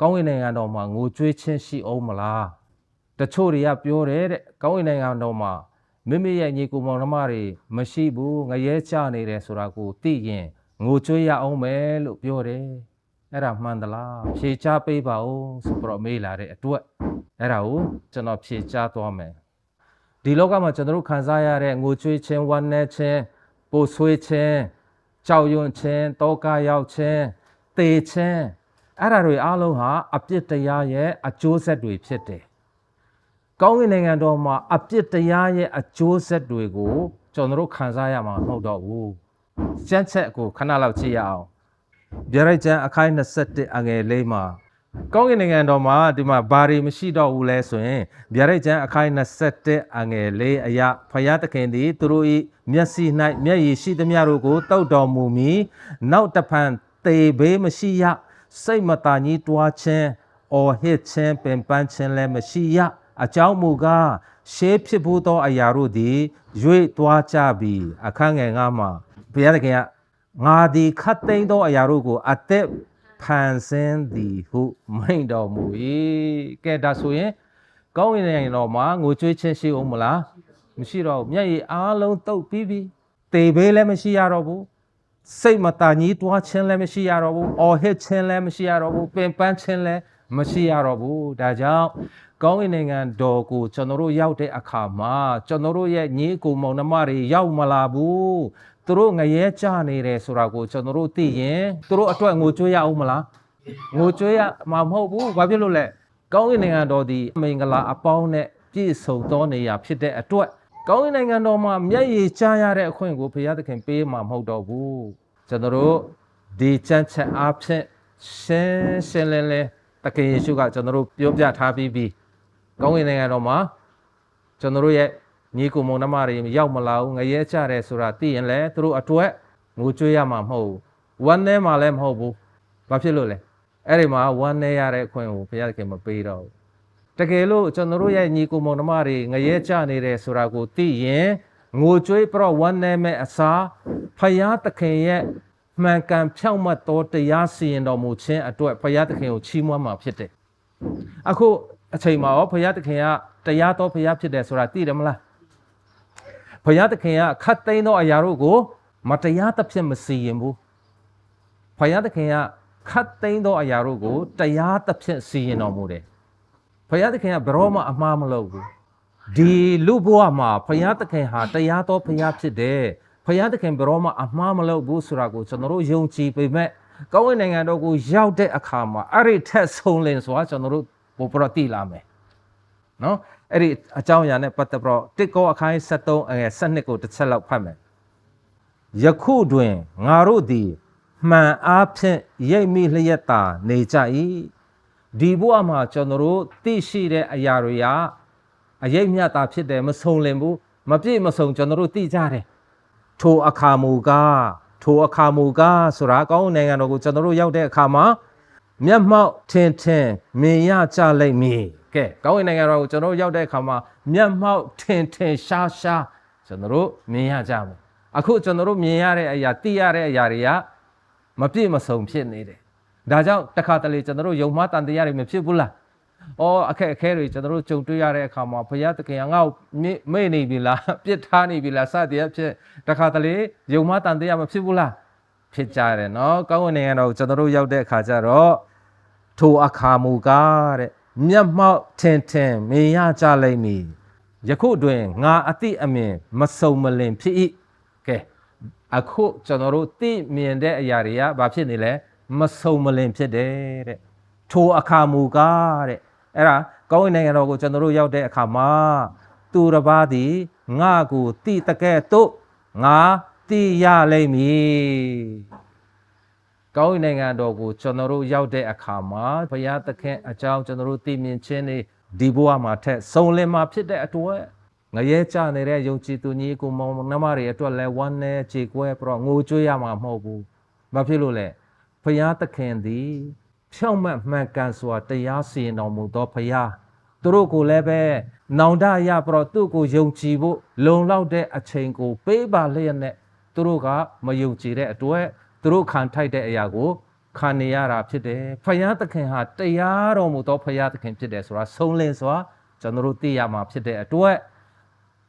ကောင်းကင်နိုင်ငံတော်မှာငိုကြွေးခြင်းရှိအောင်မလားတချို့တွေကပြောတယ်တဲ့ကောင်းကင်နိုင်ငံတော်မှာမိမိရဲ့ညီကိုမောင်နှမတွေမရှိဘူးငရဲချနေတယ်ဆိုတာကိုသိရင်ငိုကြွေးရအောင်မယ်လို့ပြောတယ်အဲ့ဒါမှန်သလားဖြေချပေးပါဦးဆိုပြီးတော့မေးလာတဲ့အတွက်အဲ့ဒါကိုကျွန်တော်ဖြေချသွားမယ်ဒီလောကမှာကျွန်တော်တို့ခံစားရတဲ့ငိုကြွေးခြင်းဝမ်းနည်းခြင်းပိုဆွေးခြင်းကြောက်ရွံ့ခြင်းတောကရောက်ခြင်းတေခြင်း အဲ့ဒါတွေအားလုံးဟာအပြစ်တရားရဲ့အကျိုးဆက်တွေဖြစ်တယ်။ကောင်းကင်နိုင်ငံတော်မှာအပြစ်တရားရဲ့အကျိုးဆက်တွေကိုကျွန်တော်တို့ခံစားရမှာမဟုတ်တော့ဘူး။စမ်းချက်ကိုခဏလောက်ကြည့်ရအောင်။ဗျာဒိတ်ကျမ်းအခိုင်21အငယ်လေးမှာကောင်းကင်နိုင်ငံတော်မှာဒီမှာဘာတွေမရှိတော့ဘူးလဲဆိုရင်ဗျာဒိတ်ကျမ်းအခိုင်21အငယ်လေးအရာဖယားသခင်သည်သူတို့၏မျက်စိ၌မျက်ရည်ရှိသမျှတို့ကိုတောက်တော်မူမီနောက်တစ်ဖန်သေဘေးမရှိရ စိတ်မตาညည်းတွားခြင်းအော်ဟစ်ခြင်းပင်ပန်းခြင်းလည်းမရှိရအကြောင်းမူကားရှေးဖြစ်ဖို့သောအရာတို့သည်၍သွားကြပြီအခန်းငယ်ငါမှာဘုရားသခင်ကငါသည်ခတ်သိမ်းသောအရာတို့ကိုအသက်ဖန်ဆင်းသည်ဟုမိန့်တော်မူ၏ကဲဒါဆိုရင်ကောင်းဝင်နိုင်ငံတော်မှာငိုကြွေးခြင်းရှိအောင်မလားမရှိတော့ဘူးမျက်ရည်အားလုံးတုတ်ပြီးပြီတေဘေးလည်းမရှိရတော့ဘူး စိတ်မတန်ကြီးတွားခြင်းလည်းမရှိရတော့ဘူးအော်ဟစ်ခြင်းလည်းမရှိရတော့ဘူးပင်ပန်းခြင်းလည်းမရှိရတော့ဘူးဒါကြောင့်ကောင်းကင်နိုင်ငံတော်ကိုကျွန်တော်တို့ရောက်တဲ့အခါမှာကျွန်တော်တို့ရဲ့ညီအကိုမောင်နှမတွေရောက်မလာဘူးသူတို့ငရဲကြနေတယ်ဆိုတာကိုကျွန်တော်တို့သိရင်သူတို့အတွက်ငိုကြွေးရအောင်မလားငိုကြွေးရမှာမဟုတ်ဘူးဘာဖြစ်လို့လဲကောင်းကင်နိုင်ငံတော်ဒီမင်္ဂလာအပေါင်းနဲ့ပြည့်စုံသောနေရာဖြစ်တဲ့အတွက် ကောင်းကင်နိုင်ငံတော်မှာမျက်ရည်ကျရတဲ့အခွင့်ကိုဘုရားသခင်ပေးမှာမဟုတ်တော့ဘူးကျွန်တော်တို့ဒီချမ်းချက်အားဖြင့်ရှင်းရှင်းလင်းလင်းတခင်ယေရှုကကျွန်တော်တို့ပြောပြထားပြီးပြီကောင်းကင်နိုင်ငံတော်မှာကျွန်တော်တို့ရဲ့ညီကိုမုံနှမတွေရောက်မလာဘူးငရဲချတယ်ဆိုတာသိရင်လည်းသူတို့အတွက်ငိုကြွေးရမှာမဟုတ်ဘူးဝမ်းထဲမှာလည်းမဟုတ်ဘူးဘာဖြစ်လို့လဲအဲ့ဒီမှာဝမ်းနေရတဲ့အခွင့်ကိုဘုရားသခင်မပေးတော့ဘူး တကယ်လို့ကျွန်တော်တို့ရဲ့ညီကိုမုံနှမတွေငရဲချနေတယ်ဆိုတာကိုသိရင်ငိုကြွေးပြတော့ဝမ်းနေမဲ့အစားဖယားသခင်ရဲ့မှန်ကန်ဖြောင့်မတ်သောတရားစီရင်တော်မူခြင်းအတွက်ဖယားသခင်ကိုချီးမွမ်းမှာဖြစ်တယ်အခုအချိန်မှာရောဖယားသခင်ကတရားတော်ဖယားဖြစ်တယ်ဆိုတာသိတယ်မလားဖယားသခင်ကခတ်သိမ်းသောအရာတို့ကို မတရားသဖြင့်မစီရင်ဘူးဖယားသခင်ကခတ်သိမ်းသောအရာတို့ကိုတရားသဖြင့်စီရင်တော်မူတယ် ဖယားသခင်ကဘယ်တော့မှအမှားမလုပ်ဘူးဒီလူဘဝမှာဖယားသခင်ဟာတရားတော်ဖယားဖြစ်တယ်ဖယားသခင်ဘယ်တော့မှအမှားမလုပ်ဘူးဆိုတာကိုကျွန်တော်တို့ယုံကြည်ပေမဲ့ကောင်းကင်နိုင်ငံတော်ကိုရောက်တဲ့အခါမှာအဲ့ဒီထက်ဆုံးလင်ဆိုတာကျွန်တော်တို့ပိုပရတိလာမယ်နော်အဲ့ဒီအကြောင်းအရာနဲ့ပတ်သက်ပြီးတော့တစ်ကောအခိုင်း73အငယ်7ကိုတစ်ချက်လောက်ဖတ်မယ်ယခုတွင်ငါတို့သည်မှန်အားဖြင့်ရိပ်မိလျက်သာနေကြ၏ ဒီဘဝမှာကျွန်တော်တို့သိရှိတဲ့အရာတွေကအရေးမြတ်တာဖြစ်တယ်မဆုံလင်ဘူးမပြည့်မစုံကျွန်တော်တို့သိကြတယ်ထိုအခါမူကားထိုအခါမူကားဆိုတာကောင်းနိုင်ငံတော်ကိုကျွန်တော်တို့ရောက်တဲ့အခါမှာမျက်မှောက်ထင်ထင်မြင်ရကြလိမ့်မည်ကဲကောင်းဝင်နိုင်ငံတော်ကိုကျွန်တော်တို့ရောက်တဲ့အခါမှာမျက်မှောက်ထင်ထင်ရှားရှားကျွန်တော်တို့မြင်ရကြမယ်အခုကျွန်တော်တို့မြင်ရတဲ့အရာသိရတဲ့အရာတွေကမပြည့်မစုံဖြစ်နေတယ် ဒါကြောင့်တစ်ခါတလေကျွန်တော်တို့ယုံမှားတန်တရားတွေမဖြစ်ဘူးလားအော်အခက်အခဲတွေကျွန်တော်တို့ကြုံတွေ့ရတဲ့အခါမှာဘုရားသခင်ကငါ့ကိုမေ့နေပြီလားပြစ်ထားနေပြီလားစသည်အဖြစ်တစ်ခါတလေယုံမှားတန်တရားမဖြစ်ဘူးလားဖြစ်ကြတယ်နော်ကောင်းဝင်နိုင်ငံတော်ကိုကျွန်တော်တို့ရောက်တဲ့အခါကျတော့ထိုအခါမူကားတဲ့မျက်မှောက်ထင်ထင်မြင်ရကြလိမ့်မည်ယခုတွင်ငါအတိအမြင်မစုံမလင်ဖြစ်၏ကဲအခုကျွန်တော်တို့သိမြင်တဲ့အရာတွေကဘာဖြစ်နေလဲ မစုံမလင်ဖြစ်တယ်တဲ့ထိုအခါမူကားတဲ့အဲ့ဒါကောင်းကင်နိုင်ငံတော်ကိုကျွန်တော်တို့ရောက်တဲ့အခါမှာသူတစ်ပါးသည်ငါကိုတိတကဲ့သို့ငါတိရလိမ့်မည်ကောင်းကင်နိုင်ငံတော်ကိုကျွန်တော်တို့ရောက်တဲ့အခါမှာဘုရားသခင်အကြောင်းကျွန်တော်တို့သိမြင်ခြင်းတွေဒီဘဝမှာထက်စုံလင်မှာဖြစ်တဲ့အတွက်ငရဲကြနေတဲ့ယုံကြည်သူညီကိုမောင်နှမတွေအတွက်လည်းဝမ်းနဲ့ခြေကွဲပြီးတော့ငိုကြွေးရမှာမဟုတ်ဘူး။ဘာဖြစ်လို့လဲ။ ဘုရားသခင်သည် ဖြောင့်မတ်မှန်ကန်စွာတရားစီရင်တော်မူသောဘုရားသူတို့ကိုလည်းပဲနောင်တရပြီးတော့သူ့ကိုယုံကြည်ဖို့လုံလောက်တဲ့အချိန်ကို ပေးပါလျက်နဲ့သူတို့ကမယုံကြည်တဲ့အတွက်သူတို့ခံထိုက်တဲ့အရာကိုခံနေရတာဖြစ်တယ်ဖယားသခင်ဟာတရားတော်မူသောဖယားသခင်ဖြစ်တယ်ဆိုတာဆုံးလင်းစွာကျွန်တော်တို့သိရမှာဖြစ်တဲ့အတွက်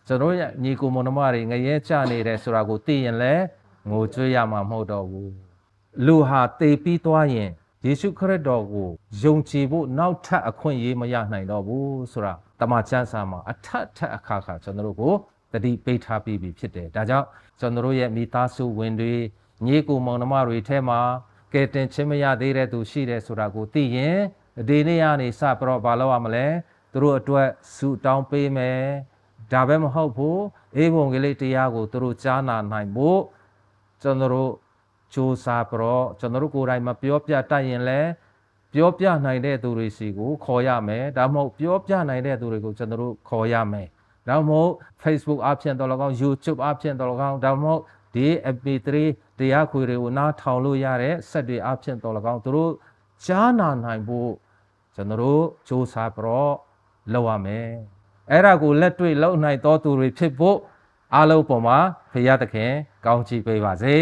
ကျွန်တော်ရဲ့ညီကိုမောင်နှမတွေငရဲချနေတယ်ဆိုတာကိုသိရင်လည်းငိုကြွေးရမှာမဟုတ်တော့ဘူး လူဟာတေပြီးသွားရင်ယေရှုခရစ်တော်ကိုယုံကြည်ဖို့နောက်ထပ်အခွင့်အရေးမရနိုင်တော့ဘူးဆိုတာတမန်ကျမ်းစာမှာအထက်ထက်အခါခါကျွန်တော်တို့ကိုတတိပိတ်ထားပြီးပြီဖြစ်တယ်ဒါကြောင့်ကျွန်တော်တို့ရဲ့မိသားစုဝင်တွေညီကိုမောင်နှမတွေထဲမှာကဲတင်ချင်းမရသေးတဲ့သူရှိတယ်ဆိုတာကိုသိရင်ဒီနေ့ကနေစပြီးတော့ဘာလုပ်ရမလဲသူတို့အတွက်ဆုတောင်းပေးမယ်ဒါပဲမဟုတ်ဘူးအေးဘုံကလေးတရားကိုသူတို့ကြားနာနိုင်ဖို့ကျွန်တော်တို့ စူးစမ်းပြီးတော့ကျွန်တော်တို့ကိုယ်တိုင်မပြောပြတတ်ရင်လည်းပြောပြနိုင်တဲ့သူတွေစီကိုခေါ်ရမယ်ဒါမှမဟုတ်ပြောပြနိုင်တဲ့သူတွေကိုကျွန်တော်တို့ခေါ်ရမယ်ဒါမှမဟုတ် Facebook အပြင်တော်လကောင်း YouTube အပြင်တော်လကောင်းဒါမှမဟုတ်ဒီ MP3 တရားခွေတွေကိုနားထောင်လို့ရတဲ့ဆက်တွေအဖြစ်တော်လကောင်းသူတို့ကြားနာနိုင်ဖို့ကျွန်တော်တို့စ조사ပြီးတော့လုပ်ရမယ်အဲ့ဒါကိုလက်တွေ့လုပ်နိုင်တော်သူတွေဖြစ်ဖို့အားလုံးပေါ်မှာဖရာသခင်ကောင်းချီးပေးပါစေ